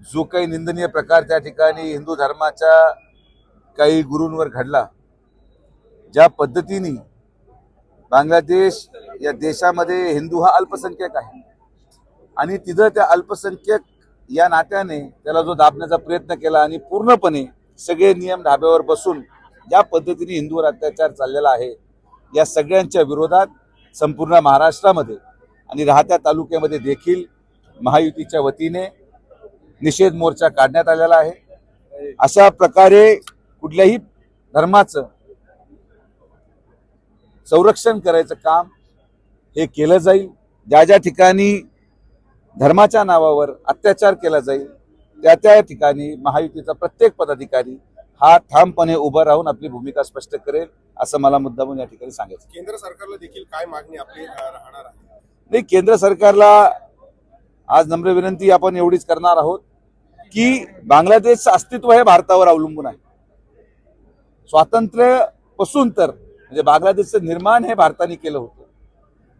जो काही निंदनीय प्रकार त्या ठिकाणी हिंदू धर्माच्या काही गुरूंवर घडला ज्या पद्धतीने बांगलादेश या देशामध्ये हिंदू हा अल्पसंख्यक आहे. आणि तिथं त्या अल्पसंख्यक या नात्याने त्याला जो दाबण्याचा प्रयत्न केला आणि पूर्णपणे सगळे नियम धाब्यावर बसून ज्या पद्धतीने हिंदूवर अत्याचार चाललेला आहे या सगळ्यांच्या विरोधात संपूर्ण महाराष्ट्रामध्ये आणि राहत्या तालुक्यामध्ये देखील महायुतीच्या वतीने निषेध मोर्चा काढण्यात आलेला आहे. अशा प्रकारे कुठल्याही धर्माचं संरक्षण करायचं काम हे केलं जाईल. ज्या ज्या ठिकाणी धर्माच्या नावावर अत्याचार केला जाईल त्या त्या ठिकाणी महायुतीचा प्रत्येक पदाधिकारी हा ठामपणे उभं राहून आपली भूमिका स्पष्ट करेल असं मला मुद्दामून या ठिकाणी सांगायचं केंद्र सरकारला देखील काय मागणी आपली राहणार आहे? नाही केंद्र सरकारला आज नम्र विनंती आपण एवढीच करणार आहोत. की बांगलादेशचं अस्तित्व हे भारतावर अवलंबून आहे. स्वातंत्र्य स्वातंत्र्यापासून तर म्हणजे बांगलादेशचं निर्माण हे भारताने केलं होतं.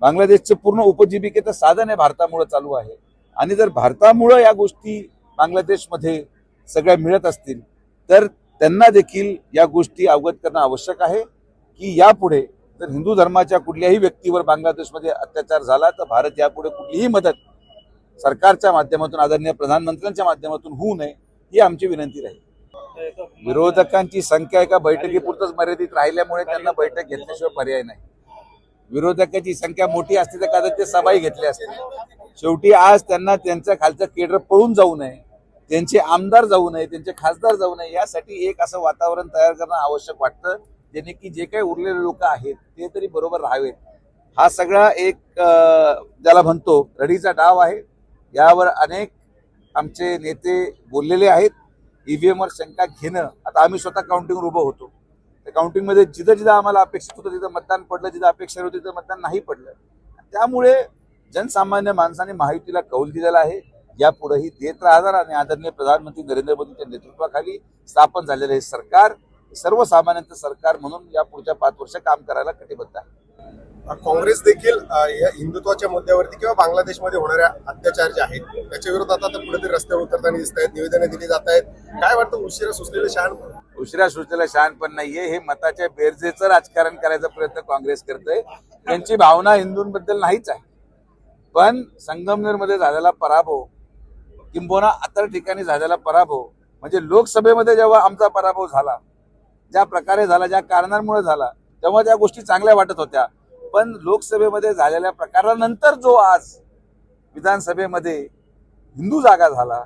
बांगलादेशचं पूर्ण उपजीविकेचं साधन हे भारतामुळे चालू आहे. आणि जर भारतामुळं या गोष्टी बांगलादेशमध्ये सगळ्या मिळत असतील तर त्यांना देखील या गोष्टी अवगत करणं आवश्यक आहे की यापुढे जर हिंदू धर्माच्या कुठल्याही व्यक्तीवर बांगलादेशमध्ये अत्याचार झाला तर भारत यापुढे कुठलीही मदत सरकारच्या माध्यमातून आदरणीय प्रधानमंत्र्यांच्या माध्यमातून होऊ नये ही आमची विनंती राहील. विरोधकांची संख्या एका बैठकीपुरतच मर्यादित राहिल्यामुळे त्यांना बैठक घेतल्याशिवाय पर्याय नाही. विरोधकांची संख्या मोठी असते तर कदाचित ते सभाही घेतले असते. शेवटी आज त्यांना त्यांच्या खालचं केडर पळून जाऊ नये त्यांचे आमदार जाऊ नये त्यांचे खासदार जाऊ नये यासाठी एक असं वातावरण तयार करणं आवश्यक वाटतं जेणे की जे काही उरलेले लोक आहेत ते तरी बरोबर राहावेत. हा सगळा एक ज्याला म्हणतो रडीचा डाव आहे. यावर अनेक आमचे नेते बोललेले आहेत. ईव्हीएमवर शंका घेणं. आता आम्ही स्वतः काउंटिंगवर उभं होतो. त्या काउंटिंगमध्ये जिथं जिथं आम्हाला अपेक्षित होतं तिथं मतदान पडलं जिथं अपेक्षा होती तिथं मतदान नाही पडलं. त्यामुळे जनसामान्य माणसाने महायुतीला कौल दिलेला आहे. यापुढेही देत राहणार आणि आदरणीय प्रधानमंत्री नरेंद्र मोदींच्या नेतृत्वाखाली स्थापन झालेलं हे सरकार सर्वसामान्यांचं सरकार म्हणून या पुढच्या पाच वर्ष काम करायला कटिबद्ध आहे. काँग्रेस देखील या हिंदुत्वाच्या मुद्द्यावरती किंवा बांगलादेशमध्ये होणाऱ्या अत्याचार जे आहेत त्याच्या विरोधात आता पुढे रस्त्यावर उतरताना दिसत आहेत निवेदने दिली जात आहेत. काय वाटतं उशिरा सुचलेलं शहाण उशिरा सुचलेलं शहाण पण नाहीये. हे मताच्या बेरजेचं राजकारण करायचा प्रयत्न काँग्रेस करतंय. त्यांची भावना हिंदूंबद्दल नाहीच आहे. पण संगमनेरमध्ये झालेला पराभव किंबोना इतर ठिकाणी झालेला पराभव म्हणजे लोकसभेमध्ये जेव्हा आमचा पराभव झाला ज्या प्रकारे झाला ज्या कारणांमुळे झाला तेव्हा त्या गोष्टी चांगल्या वाटत होत्या. पण लोकसभेमध्ये झालेल्या प्रकारानंतर जो आज विधानसभेमध्ये हिंदू जागा झाला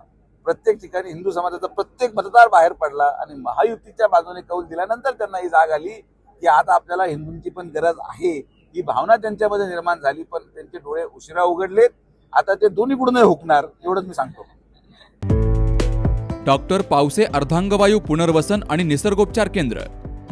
प्रत्येक ठिकाणी हिंदू समाजाचा प्रत्येक मतदार बाहेर पडला आणि महायुतीच्या बाजूने कौल दिल्यानंतर त्यांना ही जाग आली की आता आपल्याला हिंदूंची पण गरज आहे. ही भावना त्यांच्यामध्ये निर्माण झाली पण त्यांचे डोळे उशिरा उघडलेत. आता ते दोन्हीकडूनही हुकणार एवढंच मी सांगतो. डॉक्टर पावसे अर्धांगवायू पुनर्वसन आणि निसर्गोपचार केंद्र.